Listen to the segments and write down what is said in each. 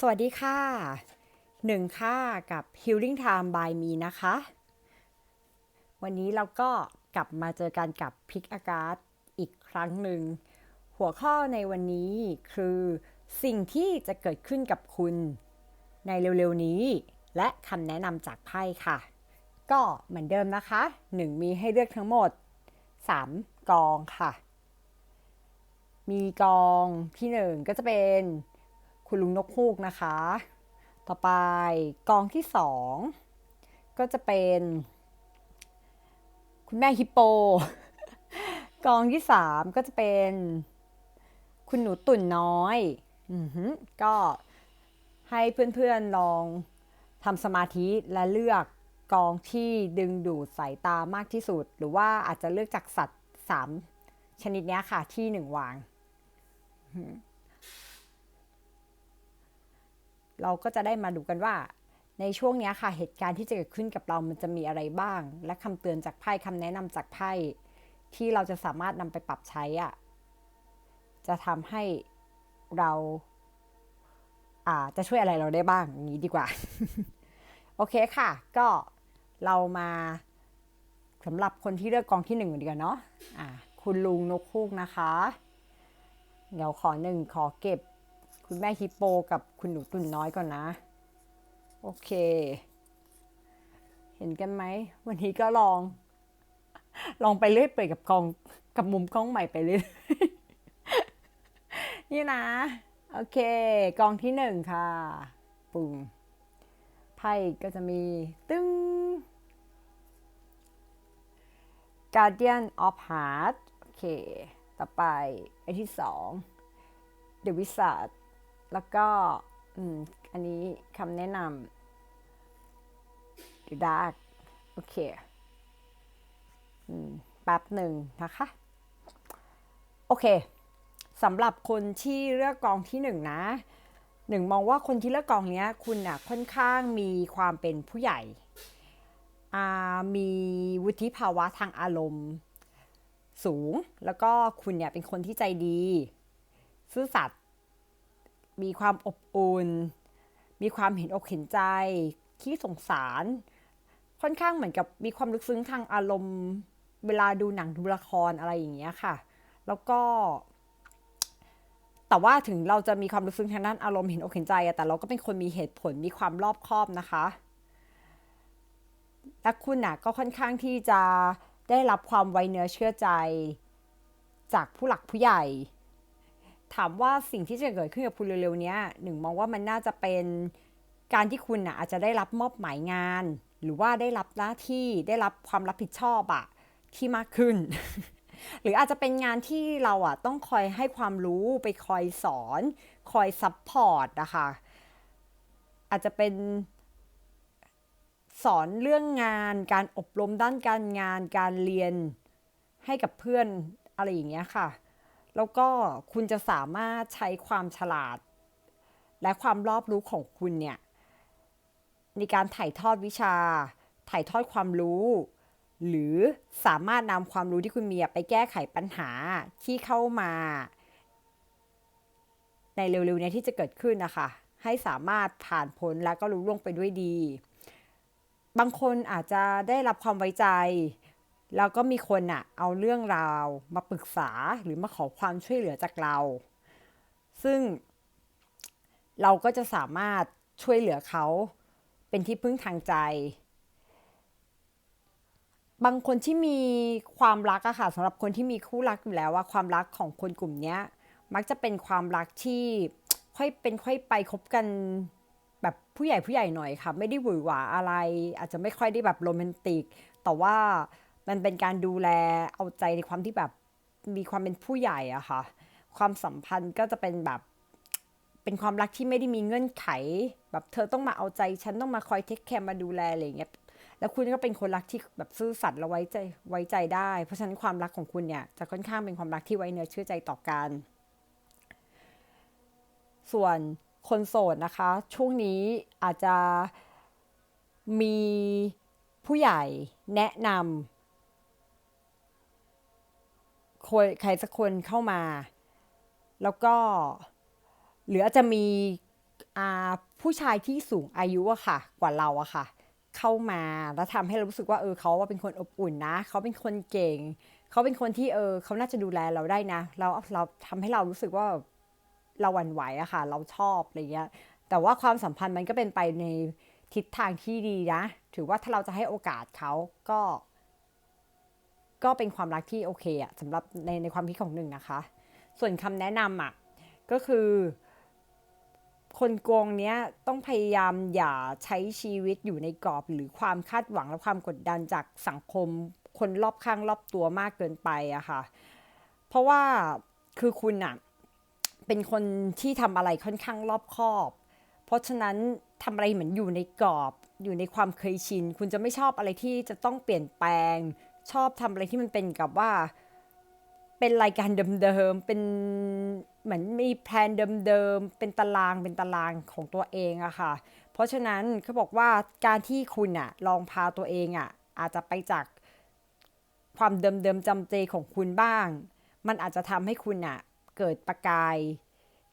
สวัสดีค่ะหนึ่งค่ะกับ Healing Time by me นะคะ วันนี้เราก็กลับมาเจอกันกับพิกอากาศอีกครั้งหนึ่ง หัวข้อในวันนี้คือสิ่งที่จะเกิดขึ้นกับคุณในเร็วๆนี้ และคำแนะนำจากไพ่ค่ะ ก็เหมือนเดิมนะคะหนึ่งมีให้เลือกทั้งหมด 3 กองค่ะ มีกองที่หนึ่งก็จะเป็น คุณลุงนกฮูกนะคะ ต่อไปกองที่สองก็จะเป็น คุณแม่ฮิปโป กองที่สามก็จะเป็น คุณหนูตุ่นน้อยอก็ให้เพื่อนๆลองทำสมาธิและเลือกกองที่ดึงดูดสายตามากที่สุด หรือว่าอาจจะเลือกจากสัตว์สามชนิดนี้ค่ะที่หนึ่งวาง เราก็จะได้มาดูกันว่า ในช่วงนี้ค่ะเหตุการณ์ที่จะเกิดขึ้นกับเรามันจะมีอะไรบ้าง และคำเตือนจากไพ่คำแนะนำจากไพ่ที่เราจะสามารถนำไปปรับใช้อะจะทำให้เราอ่าจะช่วยอะไรเราได้บ้างอย่างนี้ดีกว่า โอเคค่ะ ก็เรามาสำหรับคนที่เลือกกองที่หนึ่งดีกว่าเนาะอ่าคุณลุงนกคูกนะคะ เดี๋ยวขอหนึ่งขอเก็บ คุณแม่ฮิปโปกับคุณหนูตุ่นน้อยก่อนนะ โอเค เห็นกันไหม วันนี้ก็ลอง ลองไปเรื่อยเปื่อยกับกองกับมุมกล้องใหม่ไปเรื่อยนี่นะ โอเค กองที่หนึ่งค่ะ ปุ่มไพ่ก็จะมีตึ้ง Guardian of Heart โอเค ต่อไปไอที่สอง The Wizard แล้วก็อืมอันนี้คำแนะนำ The Dark โอเคอืมแป๊บหนึ่งนะคะ โอเคสำหรับคนที่เลือกกองที่หนึ่งนะหนึ่งมองว่าคนที่เลือกกองเนี้ย คุณอะค่อนข้างมีความเป็นผู้ใหญ่อ่ามีวุฒิภาวะทางอารมณ์ สูง แล้วก็คุณเนี่ยเป็นคนที่ใจดี ซื่อสัตย์ มีความอบอุ่น มีความเห็นอกเห็นใจที่สงสาร ค่อนข้างเหมือนกับมีความลึกซึ้งทางอารมณ์ เวลาดูหนังดูละครอะไรอย่างเงี้ยค่ะ แล้วก็ แต่ว่าถึงเราจะมีความลึกซึ้งทางด้านอารมณ์เห็นอกเห็นใจอะแต่เราก็เป็นคนมีเหตุผลมีความรอบคอบนะคะและคุณน่ะก็ค่อนข้างที่จะได้รับความไว้เนื้อเชื่อใจ จากผู้หลักผู้ใหญ่ ถามว่าสิ่งที่จะเกิดขึ้นกับคุณเร็วๆนี้หนึ่งมองว่ามันน่าจะเป็นการที่คุณนะอาจจะได้รับมอบหมายงาน หรือว่าได้รับหน้าที่ได้รับความรับผิดชอบอะที่มากขึ้น หรืออาจจะเป็นงานที่เราอะต้องคอยให้ความรู้ไปคอยสอน คอยซัพพอร์ตนะคะอาจจะเป็นสอนเรื่องงาน การอบรมด้านการงาน การเรียนให้กับเพื่อนอะไรอย่างเงี้ยค่ะ แล้วก็คุณจะสามารถใช้ความฉลาด และความรอบรู้ของคุณเนี่ยในการถ่ายทอดวิชา ถ่ายทอดความรู้ หรือสามารถนำความรู้ที่คุณมีไปแก้ไขปัญหาที่เข้ามา ในเร็วๆนี้ที่จะเกิดขึ้นนะคะ ให้สามารถผ่านพ้นแล้วก็รู้ล่วงไปด้วยดี บางคนอาจจะได้รับความไว้ใจ แล้วก็มีคนอะเอาเรื่องราวมาปรึกษาหรือมาขอความช่วยเหลือจากเรา ซึ่งเราก็จะสามารถช่วยเหลือเขาเป็นที่พึ่งทางใจ บางคนที่มีความรักอะค่ะสำหรับคนที่มีคู่รักอยู่แล้วว่าความรักของคนกลุ่มนี้มักจะเป็นความรักที่ค่อยเป็นค่อยไปคบกันแบบผู้ใหญ่ผู้ใหญ่หน่อยค่ะ ไม่ได้หวือหวาอะไร อาจจะไม่ค่อยได้แบบโรแมนติก แต่ว่า มันเป็นการดูแลเอาใจในความที่แบบมีความเป็นผู้ใหญ่อะค่ะ ความสัมพันธ์ก็จะเป็นแบบเป็นความรักที่ไม่ได้มีเงื่อนไข แบบเธอต้องมาเอาใจฉันต้องมาคอยเทคแคร์มาดูแลอะไรอย่างเงี้ยแล้วคุณก็เป็นคนรักที่แบบซื่อสัตย์และไว้ใจไว้ใจได้ เพราะฉะนั้นความรักของคุณเนี่ยจะค่อนข้างเป็นความรักที่ไว้เนื้อเชื่อใจต่อกัน ส่วนคนโสดนะคะ ช่วงนี้อาจจะมีผู้ใหญ่แนะนำ คนใครสักคนเข้ามา แล้วก็หรืออาจจะมีผู้ชายที่สูงอายุอะค่ะ กว่าเราอะค่ะ เข้ามาแล้วทำให้เรารู้สึกว่าเออเขาว่าเป็นคนอบอุ่นนะ เขาเป็นคนเก่ง เขาเป็นคนที่เออเขาน่าจะดูแลเราได้นะแล้วเราทำให้เรารู้สึกว่าเราหวั่นไหวอะค่ะ เราชอบอะไรเงี้ยแต่ว่าความสัมพันธ์มันก็เป็นไปในทิศทางที่ดีนะ ถือว่าถ้าเราจะให้โอกาสเขาก็ ก็เป็นความรักที่โอเคอะสำหรับในในความคิดของหนึ่งนะคะ ส่วนคำแนะนำอะก็คือ คนโกงเนี้ยต้องพยายามอย่าใช้ชีวิตอยู่ในกรอบ หรือความคาดหวังและความกดดันจากสังคม คนรอบข้างรอบตัวมากเกินไปอะค่ะ เพราะว่าคือคุณอะเป็นคนที่ทำอะไรค่อนข้างรอบคอบ เพราะฉะนั้นทำอะไรเหมือนอยู่ในกรอบ อยู่ในความเคยชิน คุณจะไม่ชอบอะไรที่จะต้องเปลี่ยนแปลง ชอบทำอะไรที่มันเป็นกับว่า เป็นรายการเดิมๆเป็นเหมือนมีแพลนเดิมๆเป็นตารางเป็นตารางของตัวเองอะค่ะ เพราะฉะนั้นเขาบอกว่าการที่คุณอะลองพาตัวเองอะอาจจะไปจากความเดิมๆจำเจของคุณบ้าง มันอาจจะทำให้คุณอะเกิดประกาย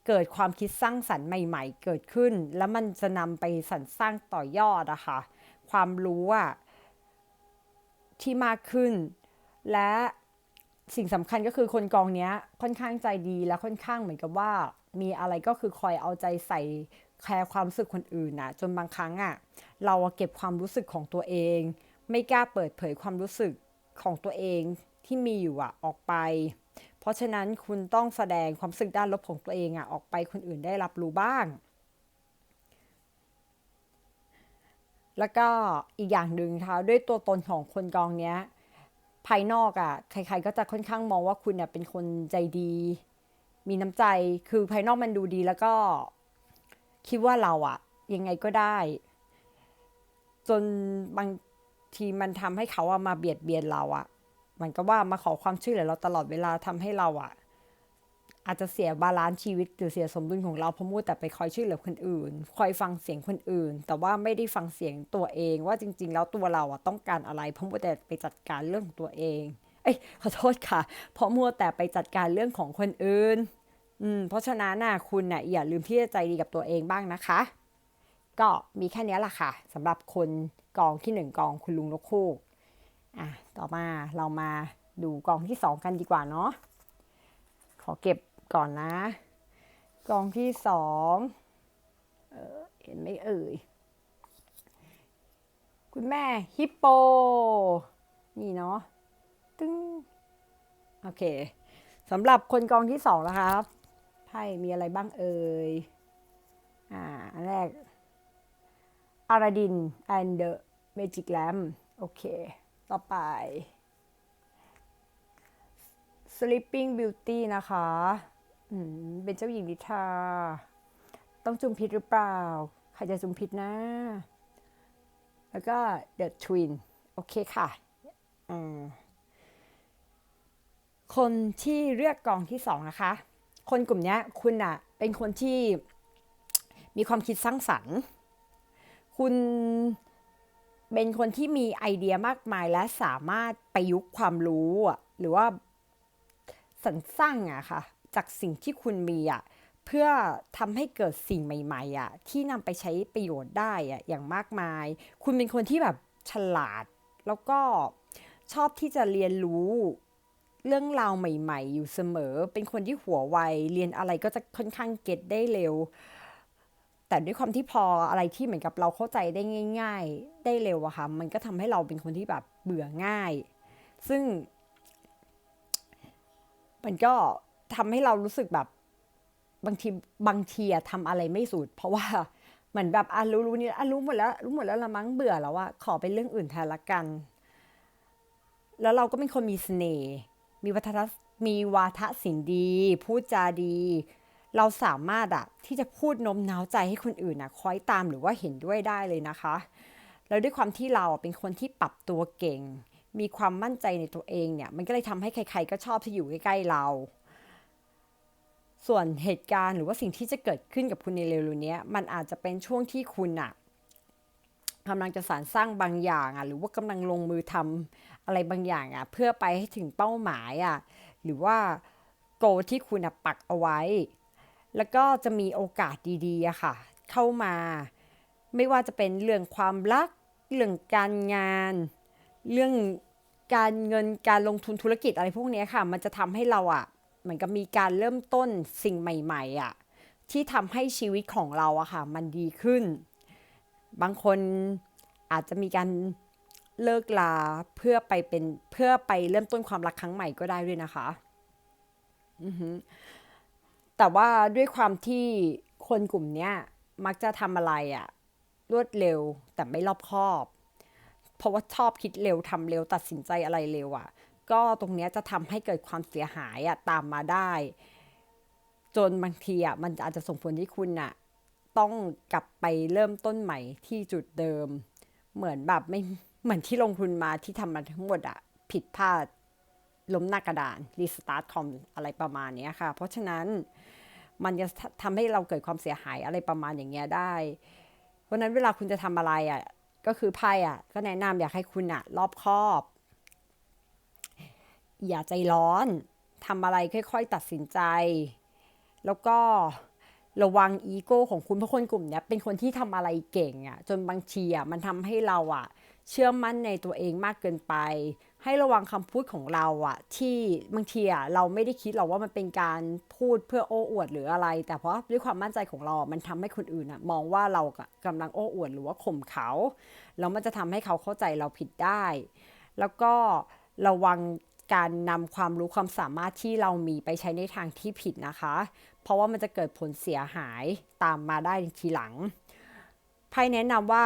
เกิดความคิดสร้างสรรค์ใหม่ ๆ เกิดขึ้น แล้วมันจะนำไปสรรสร้างต่อยอดอะค่ะ ความรู้อะ ที่มากขึ้น และสิ่งสำคัญก็คือคนกองเนี้ยค่อนข้างใจดีและค่อนข้างเหมือนกับว่า มีอะไรก็คือคอยเอาใจใส่แคร์ความรู้สึกคนอื่นนะจนบางครั้งอะ่ะเราเก็บความรู้สึกของตัวเอง ไม่กล้าเปิดเผยความรู้สึกของตัวเองที่มีอยู่อะออกไป เพราะฉะนั้นคุณต้องแสดงความรู้สึกด้านลบของตัวเองอะออกไปคนอื่นได้รับรู้บ้าง แล้วก็อีกอย่างหนึ่งนะคะด้วยตัวตนของคนกองเนี้ยภายนอกอะ่ะใครๆก็จะค่อนข้างมองว่าคุณเนี่ยเป็นคนใจดี มีน้ำใจคือภายนอกมันดูดีแล้วก็คิดว่าเราอะยังไงก็ได้ จนบางทีมันทำให้เขาอะมาเบียดเบียนเราอะมันก็ว่ามาขอความช่วยเหลือเราตลอดเวลาทำให้เราอะ อาจจะเสียบาลานซ์ชีวิตหรือเสียสมดุลของเราเพราะมัวแต่ไปคอยช่วยเหลือคนอื่น คอยฟังเสียงคนอื่น แต่ว่าไม่ได้ฟังเสียงตัวเองว่าจริง ๆ แล้วตัวเราอะต้องการอะไรเพราะมัวแต่ไปจัดการเรื่องของตัวเอง เอ้ยขอโทษค่ะ เพราะมัวแต่ไปจัดการเรื่องของคนอื่น อืมเพราะฉะนั้นน่ะคุณน่ะอย่าลืมที่จะใจดีกับตัวเองบ้างนะคะ ก็มีแค่นี้แหละค่ะสำหรับคนกองที่หนึ่งกองคุณลุงนกคูกอะต่อมาเรามาดูกองที่สองกันดีกว่าเนาะขอเก็บ ก่อนนะ กองที่สองเออเห็นไหมเอ่ย คุณแม่ฮิปโป นี่เนาะตึ้งโอเคสำหรับคนกองที่สองนะครับไพ่มีอะไรบ้างเอ่ย อ่าอันแรกอาราดิน and the magic lamp โอเค ต่อไป sleeping beauty นะคะ เป็นเจ้าหญิงนิทา ต้องจุมพิษหรือเปล่า ใครจะจุมพิษนะ แล้วก็ the twin โอเคค่ะ คนที่เลือกกองที่สองนะคะ คนกลุ่มนี้คุณอะเป็นคนที่มีความคิดสร้างสรรค์ คุณเป็นคนที่มีไอเดียมากมายและสามารถประยุกต์ความรู้ หรือว่าสรรสร้างอะค่ะ จากสิ่งที่คุณมีอะเพื่อทำให้เกิดสิ่งใหม่ๆอะที่นำไปใช้ประโยชน์ได้อะอย่างมากมาย คุณเป็นคนที่แบบฉลาด แล้วก็ชอบที่จะเรียนรู้เรื่องราวใหม่ ๆ อยู่เสมอ เป็นคนที่หัวไว เรียนอะไรก็จะค่อนข้างเก็ตได้เร็ว แต่ด้วยความที่พออะไรที่เหมือนกับเราเข้าใจได้ง่าย ๆ ได้เร็วอะค่ะ มันก็ทำให้เราเป็นคนที่แบบเบื่อง่าย ซึ่ง มันก็ ทำให้เรารู้สึกแบบบางทีบางทีอะทำอะไรไม่สุด เพราะว่าเหมือนแบบอะรู้รู้นี่อะรู้หมดแล้วรู้หมดแล้วละมั้งเบื่อแล้วอะขอเป็นเรื่องอื่นแทนละกัน แล้วเราก็เป็นคนมีเสน่ห์มีวัฒนมีวาทศิลป์ดี พูดจาดี เราสามารถอะที่จะพูดโน้มน้าวใจให้คนอื่นอะคอยตามหรือว่าเห็นด้วยได้เลยนะคะ แล้วด้วยความที่เราเป็นคนที่ปรับตัวเก่ง มีความมั่นใจในตัวเองเนี่ย มันก็เลยทำให้ใคร ๆ ก็ชอบที่อยู่ใกล้ๆเรา ส่วนเหตุการณ์หรือว่าสิ่งที่จะเกิดขึ้นกับคุณในเร็วๆนี้มันอาจจะเป็นช่วงที่คุณอะกำลังจะสารสร้างบางอย่างอะหรือว่ากำลังลงมือทำอะไรบางอย่างอะเพื่อไปให้ถึงเป้าหมายอะหรือว่าโกที่คุณปักเอาไว้ แล้วก็จะมีโอกาสดีๆอะค่ะ เข้ามา ไม่ว่าจะเป็นเรื่องความรัก เรื่องการงาน เรื่องการเงินการลงทุนธุรกิจอะไรพวกนี้ค่ะ มันจะทำให้เราอะ เหมือนกับมีการเริ่มต้นสิ่งใหม่ๆอะที่ทำให้ชีวิตของเราอะค่ะมันดีขึ้น บางคนอาจจะมีการเลิกลาเพื่อไปเป็นเพื่อไปเริ่มต้นความรักครั้งใหม่ก็ได้ด้วยนะคะแต่ว่าด้วยความที่คนกลุ่มเนี้ยมักจะทำอะไรอะรวดเร็วแต่ไม่รอบคอบ เพราะว่าชอบคิดเร็วทำเร็วตัดสินใจอะไรเร็วอะ่ะ ก็ตรงนี้จะทำให้เกิดความเสียหายอะตามมาได้ จนบางทีอะมันอาจจะส่งผลที่คุณอะต้องกลับไปเริ่มต้นใหม่ที่จุดเดิม เหมือนแบบไม่เหมือนที่ลงทุนมาที่ทำมาทั้งหมดอะผิดพลาดล้มหน้ากระดานรีสตาร์ทคอมอะไรประมาณนี้ค่ะ เพราะฉะนั้นมันจะทำให้เราเกิดความเสียหายอะไรประมาณอย่างเงี้ยได้ เพราะฉะนั้นเวลาคุณจะทำอะไรอะก็คือไพ่อะก็แนะนำอยากให้คุณอะ รอบคอบ อย่าใจร้อนทำอะไรค่อย ๆ ตัดสินใจ แล้วก็ระวังอีโก้ของคุณเพราะคนกลุ่มนี้เป็นคนที่ทำอะไรเก่งอะจนบางทีอะมันทำให้เราอะ เชื่อมั่นในตัวเองมากเกินไป ให้ระวังคำพูดของเราอะที่บางทีอะเราไม่ได้คิดหรอกว่ามันเป็นการพูดเพื่อโอ้อวดหรืออะไร แต่เพราะด้วยความมั่นใจของเรา มันทำให้คนอื่นอะมองว่าเรากำลังโอ้อวดหรือว่าข่มเขาแล้วมันจะทำให้เขาเข้าใจเราผิดได้ แล้วก็ระวัง การนำความรู้ความสามารถที่เรามีไปใช้ในทางที่ผิดนะคะ เพราะว่ามันจะเกิดผลเสียหายตามมาได้ทีหลังไพ่แนะนำว่า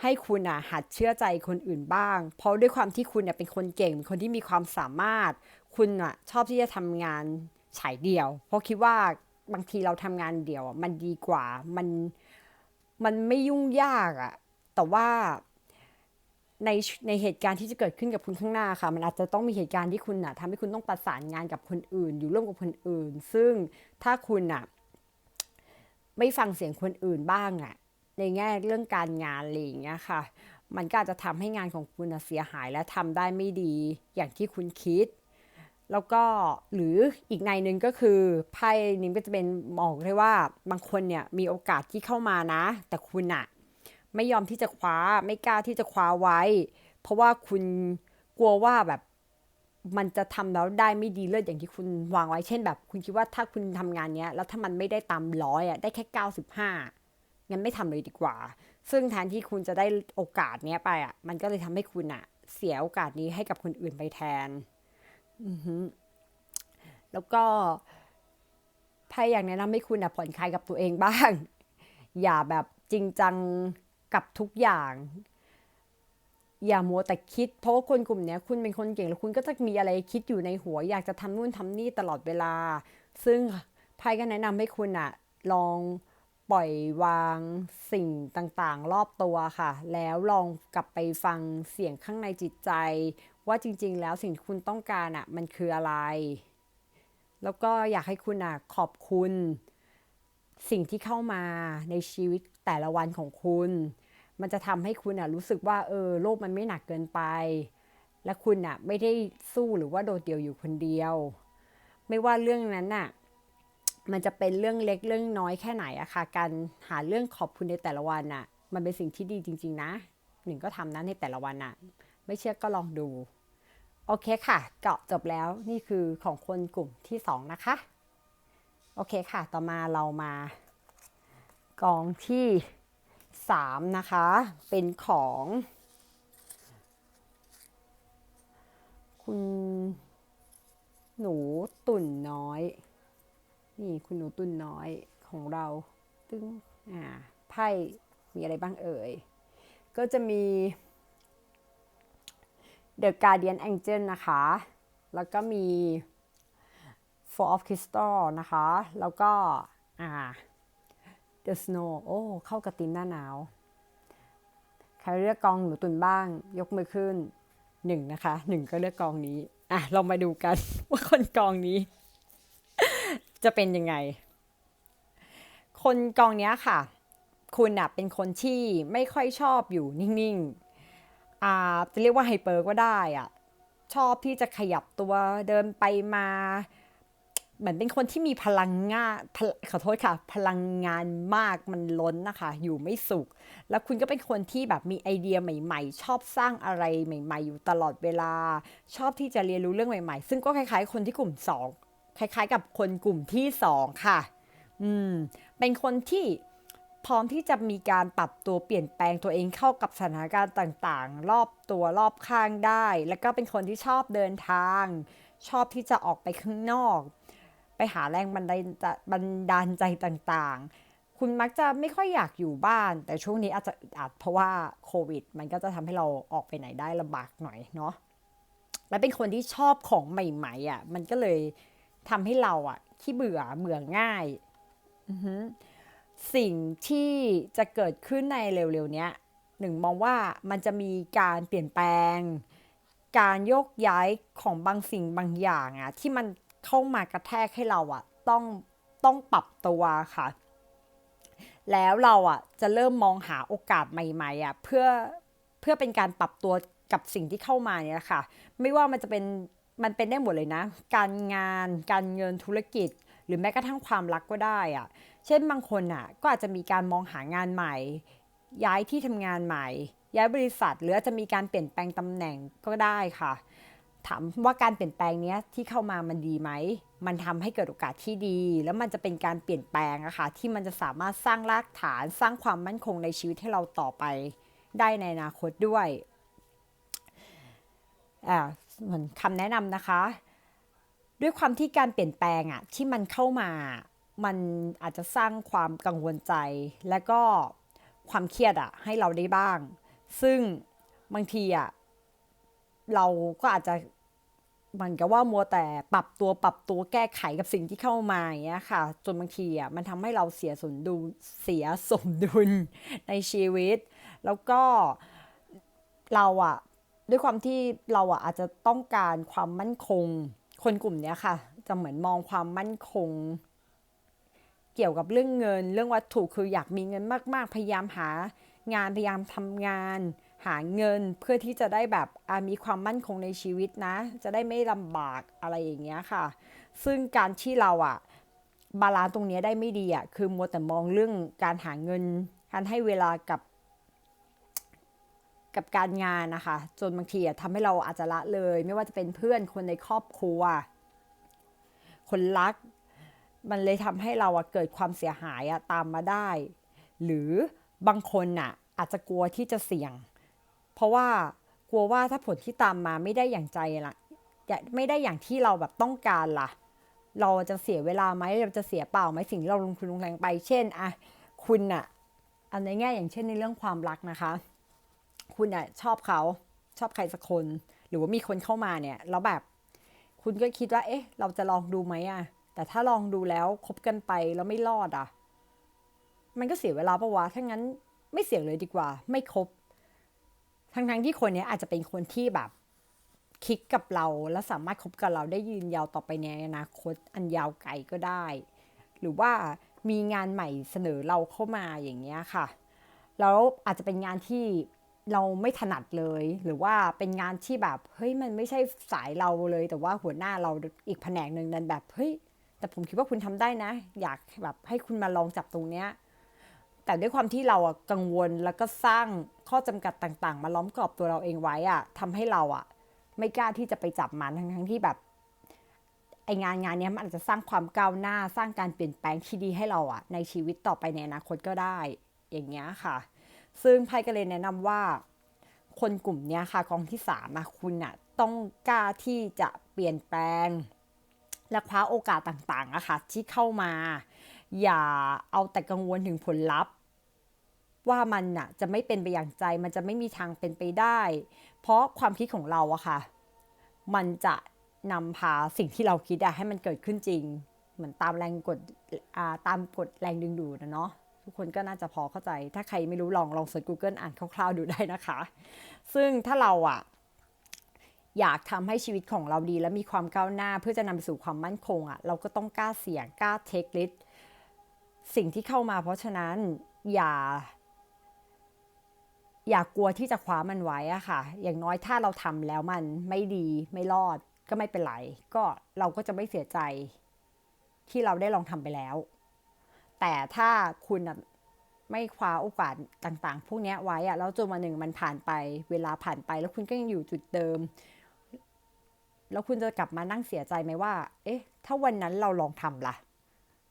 ให้คุณอะหัดเชื่อใจคนอื่นบ้าง เพราะด้วยความที่คุณเนี่ยเป็นคนเก่งคนที่มีความสามารถ คุณอะชอบที่จะทำงานฉายเดียว เพราะคิดว่าบางทีเราทำงานเดียวมันดีกว่า มันมันไม่ยุ่งยากอะ แต่ว่า ในในเหตุการณ์ที่จะเกิดขึ้นกับคุณข้างหน้าค่ะ มันอาจจะต้องมีเหตุการณ์ที่คุณอะทำให้คุณต้องประสานงานกับคนอื่น อยู่ร่วมกับคนอื่น ซึ่งถ้าคุณอะไม่ฟังเสียงคนอื่นบ้างอะในแง่เรื่องการงานอะไรอย่างเงี้ยค่ะ มันก็อาจจะทำให้งานของคุณเสียหายและทำได้ไม่ดีอย่างที่คุณคิด แล้วก็หรืออีกในหนึ่งก็คือไพ่นี้ก็จะเป็นบอกได้ว่าบางคนเนี่ยมีโอกาสที่เข้ามานะ แต่คุณอะ ไม่ยอมที่จะคว้า ไม่กล้าที่จะคว้าไว้ เพราะว่าคุณกลัวว่าแบบมันจะทำแล้วได้ไม่ดีเลิศอย่างที่คุณวางไว้เช่นแบบ คุณคิดว่าถ้าคุณทำงานเนี้ย แล้วถ้ามันไม่ได้ตามร้อยอะได้แค่เก้าสิบห้างั้นไม่ทำเลยดีกว่า ซึ่งแทนที่คุณจะได้โอกาสเนี้ยไปอะ มันก็เลยทำให้คุณอะ เสียโอกาสนี้ให้กับคนอื่นไปแทน อือฮึแล้วก็พยายามแนะนำให้คุณอะผ่อนคลายกับตัวเองบ้าง อย่าแบบจริงจัง กับทุกอย่าง อย่ามัวแต่คิด เพราะว่าคนกลุ่มนี้คุณเป็นคนเก่งแล้วคุณก็จะมีอะไรคิดอยู่ในหัว อยากจะทำนู่นทำนี่ตลอดเวลา ซึ่งไพ่ก็แนะนำให้คุณอะลองปล่อยวางสิ่งต่างๆ รอบตัวค่ะ แล้วลองกลับไปฟังเสียงข้างในจิตใจ ว่าจริงๆ แล้วสิ่งที่คุณต้องการอะมันคืออะไร แล้วก็อยากให้คุณอะขอบคุณ สิ่งที่เข้ามาในชีวิต แต่ละวันของคุณ มันจะทำให้คุณอะรู้สึกว่าเออโลกมันไม่หนักเกินไป และคุณอะไม่ได้สู้หรือว่าโดดเดี่ยวอยู่คนเดียว ไม่ว่าเรื่องนั้นน่ะมันจะเป็นเรื่องเล็กเรื่องน้อยแค่ไหนอะค่ะ การหาเรื่องขอบคุณในแต่ละวันอะมันเป็นสิ่งที่ดีจริง ๆ นะ หนึ่งก็ทำนั้นในแต่ละวันอะไม่เชื่อก็ลองดู โอเคค่ะเกาะจบแล้วนี่คือของคนกลุ่มที่สองนะคะ โอเคค่ะ ต่อมาเรามา กองที่สามนะคะ เป็นของ คุณหนูตุ่นน้อย นี่คุณหนูตุ่นน้อยของเราตึ้งอ่าไพ่มีอะไรบ้างเอ่ย ก็จะมี The Guardian Angel นะคะ แล้วก็มี Four of Crystal นะคะ แล้วก็ อ่า The Snow โอ้ เข้ากับตีมหน้าหนาว ใครเลือกกองหนูตุนบ้าง ยกมือขึ้นหนึ่งนะคะหนึ่งก็เลือกกองนี้ อะเรามาดูกัน ว่าคนกองนี้ จะเป็นยังไง คนกองนี้ค่ะ คุณอะเป็นคนที่ไม่ค่อยชอบอยู่นิ่งๆ อ่า จะเรียกว่าไฮเปอร์ก็ได้อะชอบที่จะขยับตัวเดินไปมา เหมือนเป็นคนที่มีพลังงานขอโทษค่ะ พลังงานมากมันล้นนะคะ อยู่ไม่สุข แล้วคุณก็เป็นคนที่แบบมีไอเดียใหม่ ๆ ชอบสร้างอะไรใหม่ ๆ อยู่ตลอดเวลา ชอบที่จะเรียนรู้เรื่องใหม่ ๆ ซึ่งก็คล้าย ๆ คนที่กลุ่มสองคล้าย ๆ กับคนกลุ่มที่สองค่ะ อืม เป็นคนที่พร้อมที่จะมีการปรับตัวเปลี่ยนแปลงตัวเองเข้ากับสถานการณ์ต่างๆ รอบตัวรอบข้างได้ แล้วก็เป็นคนที่ชอบเดินทาง ชอบที่จะออกไปข้างนอก ไปหาแรงบันดาลบันดาลใจต่างๆ คุณมักจะไม่ค่อยอยากอยู่บ้าน แต่ช่วงนี้อาจจะอัดเพราะว่าโควิด มันก็จะทำให้เราออกไปไหนได้ลำบากหน่อยเนาะและเป็นคนที่ชอบของใหม่ๆอะ มันก็เลยทำให้เราอะขี้เบื่อเบื่อง่ายสิ่งที่จะเกิดขึ้นในเร็วๆเนี้ยหนึ่งมองว่ามันจะมีการเปลี่ยนแปลง การโยกย้ายของบางสิ่งบางอย่างอะที่มัน เข้ามากระแทกให้เราอะต้องต้องปรับตัวค่ะ แล้วเราอะจะเริ่มมองหาโอกาสใหม่ๆอะเพื่อเพื่อเป็นการปรับตัวกับสิ่งที่เข้ามาเนี่ยค่ะ ไม่ว่ามันจะเป็นมันเป็นได้หมดเลยนะ การงาน การเงินธุรกิจ หรือแม้กระทั่งความรักก็ได้อะเช่นบางคนอะก็อาจจะมีการมองหางานใหม่ ย้ายที่ทำงานใหม่ ย้ายบริษัท หรืออาจจะมีการเปลี่ยนแปลงตำแหน่งก็ได้ค่ะ ถามว่าการเปลี่ยนแปลงเนี้ยที่เข้ามามันดีไหม มันทำให้เกิดโอกาสที่ดี แล้วมันจะเป็นการเปลี่ยนแปลงอะค่ะที่มันจะสามารถสร้างรากฐานสร้างความมั่นคงในชีวิตให้เราต่อไป ได้ในอนาคตด้วยอ่าเหมือนคำแนะนำนะคะ ด้วยความที่การเปลี่ยนแปลงอะที่มันเข้ามา มันอาจจะสร้างความกังวลใจ และก็ความเครียดอะให้เราได้บ้าง ซึ่งบางทีอะ เราก็อาจจะเหมันกับว่ามัวแต่ปรับตัวปรับตัวแก้ไขกับสิ่งที่เข้ามาอย่างเงี้ยค่ะ จนบางทีอะมันทำให้เราเสียสมดุลเสียสมดุลในชีวิต แล้วก็เราอะด้วยความที่เราอะอาจจะต้องการความมั่นคง คนกลุ่มเนี้ยค่ะ จะเหมือนมองความมั่นคง เกี่ยวกับเรื่องเงิน เรื่องวัตถุคืออยากมีเงินมาก ๆ พยายามหางานพยายามทำงาน หาเงินเพื่อที่จะได้แบบมีความมั่นคงในชีวิตนะ จะได้ไม่ลำบากอะไรอย่างเงี้ยค่ะ ซึ่งการที่เราอะบาลานซ์ตรงนี้ได้ไม่ดีอะคือมัวแต่มองเรื่องการหาเงินการให้เวลากับกับการงานนะคะ จนบางทีอะทำให้เราอาจจะละเลย ไม่ว่าจะเป็นเพื่อนคนในครอบครัว คนรัก มันเลยทำให้เราอะเกิดความเสียหายอะตามมาได้ หรือบางคนอะอาจจะกลัวที่จะเสี่ยง เพราะว่ากลัวว่าถ้าผลที่ตามมาไม่ได้อย่างใจละไม่ได้อย่างที่เราแบบต้องการล่ะ เราจะเสียเวลาไหมเราจะเสียเปล่าไหมสิ่งที่เราลงทุนลงแรงไป เช่นอะคุณอะอันในแง่อย่างเช่นในเรื่องความรักนะคะ คุณอะชอบเขาชอบใครสักคน หรือว่ามีคนเข้ามาเนี่ยแล้วแบบ คุณก็คิดว่า เอ๊ะ เราจะลองดูไหมอะแต่ถ้าลองดูแล้วคบกันไปแล้วไม่รอดอะมันก็เสียเวลาปะวะถ้างั้นไม่เสี่ยงเลยดีกว่า ไม่คบ ทั้งทั้งที่คนนี้อาจจะเป็นคนที่แบบคลิกกับเราและสามารถคบกับเราได้ยืนยาวต่อไปในอนาคตอันยาวไกลก็ได้ หรือว่ามีงานใหม่เสนอเราเข้ามาอย่างเงี้ยค่ะ แล้วอาจจะเป็นงานที่เราไม่ถนัดเลย หรือว่าเป็นงานที่แบบเฮ้ยมันไม่ใช่สายเราเลย แต่ว่าหัวหน้าเราอีกแผนกหนึ่งนั้นแบบเฮ้ยแต่ผมคิดว่าคุณทำได้นะ อยากแบบให้คุณมาลองจับตรงเนี้ย แต่ด้วยความที่เราอะกังวลแล้วก็สร้างข้อจำกัดต่าง ๆ มาล้อมกรอบตัวเราเองไว้อะทำให้เราอะไม่กล้าที่จะไปจับมันทั้งๆที่แบบไองานงานนี้มันอาจจะสร้างความก้าวหน้าสร้างการเปลี่ยนแปลงที่ดีให้เราอะในชีวิตต่อไปในอนาคตก็ได้ อย่างเงี้ยค่ะ ซึ่งไพ่ก็เลยแนะนำว่า คนกลุ่มนี้ค่ะกองที่สามอะคุณอะต้องกล้าที่จะเปลี่ยนแปลง และคว้าโอกาสต่างๆอะค่ะที่เข้ามา อย่าเอาแต่กังวลถึงผลลัพธ์ ว่ามันน่ะจะไม่เป็นไปอย่างใจมันจะไม่มีทางเป็นไปได้ เพราะความคิดของเราอะค่ะ มันจะนำพาสิ่งที่เราคิดอะให้มันเกิดขึ้นจริง เหมือนตามแรงกดตามกดแรงดึงดูดนะเนาะทุกคนก็น่าจะพอเข้าใจ ถ้าใครไม่รู้ลองลองเสิร์ช Google อ่านคร่าวๆดูได้นะคะ ซึ่งถ้าเราอะอยากทำให้ชีวิตของเราดี และมีความก้าวหน้าเพื่อจะนำไปสู่ความมั่นคงอะเราก็ต้องกล้าเสี่ยงกล้าเทคลิสสิ่งที่เข้ามาเพราะฉะนั้นอย่า อย่ากลัวที่จะคว้ามันไว้อะค่ะ อย่างน้อยถ้าเราทำแล้วมันไม่ดีไม่รอดก็ไม่เป็นไร ก็เราก็จะไม่เสียใจ ที่เราได้ลองทำไปแล้ว แต่ถ้าคุณไม่คว้าโอกาสต่าง ๆ พวกนี้ไว้อะแล้วจนวันหนึ่งมันผ่านไป เวลาผ่านไปแล้วคุณก็ยังอยู่จุดเดิม แล้วคุณจะกลับมานั่งเสียใจไหมว่า เอ๊ะ ถ้าวันนั้นเราลองทำล่ะ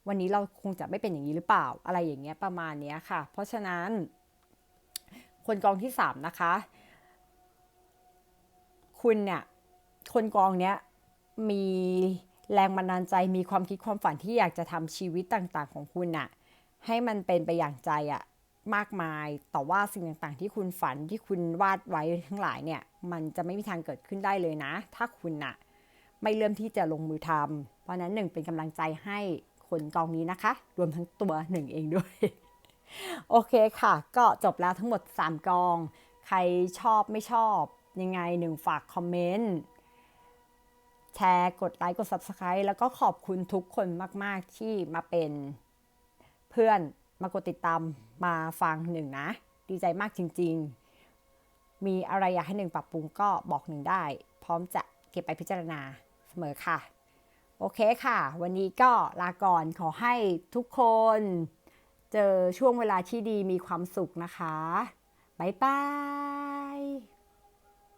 วันนี้เราคงจะไม่เป็นอย่างนี้หรือเปล่า อะไรอย่างเงี้ยประมาณเนี้ยค่ะ เพราะฉะนั้น คนกองที่สามนะคะ คุณเนี่ยคนกองเนี้ยมีแรงบันดาลใจมีความคิดความฝันที่อยากจะทำชีวิตต่างๆ ของคุณน่ะให้มันเป็นไปอย่างใจอะมากมาย แต่ว่าสิ่งต่างๆ ที่คุณฝันที่คุณวาดไว้ทั้งหลายเนี่ยมันจะไม่มีทางเกิดขึ้นได้เลยนะ ถ้าคุณน่ะไม่เริ่มที่จะลงมือทำเพราะฉะนั้นหนึ่งเป็นกำลังใจให้คนกองนี้นะคะ รวมทั้งตัวหนึ่งเองด้วย โอเคค่ะ ก็จบแล้วทั้งหมด 3 กอง ใครชอบไม่ชอบ ยังไงหนึ่งฝากคอมเมนต์แชร์กดไลค์กด Subscribe แล้วก็ขอบคุณทุกคนมาก ๆ ที่มาเป็นเพื่อนมากดติดตามมาฟังหนึ่งนะ ดีใจมากจริง ๆ มีอะไรอยากให้หนึ่งปรับปรุงก็บอกหนึ่งได้ พร้อมจะเก็บไปพิจารณาเสมอค่ะ โอเคค่ะ วันนี้ก็ลาก่อนขอให้ทุกคน เจอช่วงเวลาที่ดีมีความสุขนะคะ บ๊ายบาย